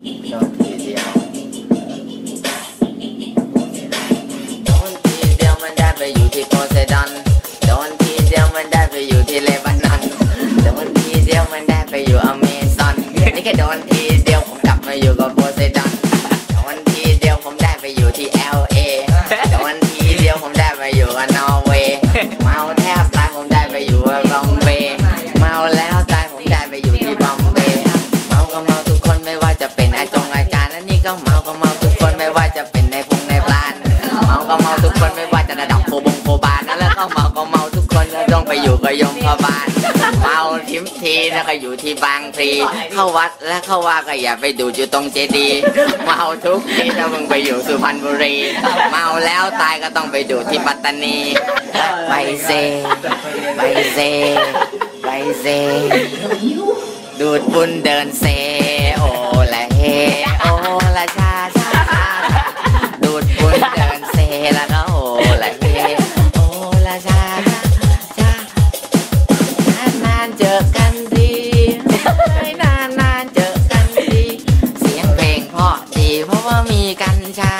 โดนทีเดียวมันได้ไปอยู่ที่โพไซดอนโดนทีเดียวมันได้ไปอยู่ที่เลบานอนโดนทีเดียวมันได้ไปอยู่อเมซอน นี่แค่โดนทีเดียวผมกลับมาอยู่กับโพไซดอน จะเป็นอาจงอาจารย์และนี่ก็เมาก็เมาทุกคนไม่ว่าจะเป็นในพงในพลานเมาก็เมาทุกคนไม่ว่าจะระดับโคบงโคบานนะแล้วก็เมาก็เมาทุกคนแล้วต้องไปอยู่กับยมพบาลเมาทิมทีนะก็อยู่ที่บางพลีเข้าวัดและเข้าว่าก็อย่าไปดูดอยู่ตรงเจดีย์เมาทุกทีถ้ามึงไปอยู่สุพรรณบุรี เมาแล้วตายก็ต้องไปดูดที่ปัตตานีไปเซไปเซไปเซดูดบุญเดินเซ โอละเฮโอละชาชาชาดูดบุญเดินเซละก็โอละเฮโอละชาชาชานานๆเจอกันดีนานนานๆเจอกันดี เสียงเพลงเพราะดีเพราะว่ามีกันชา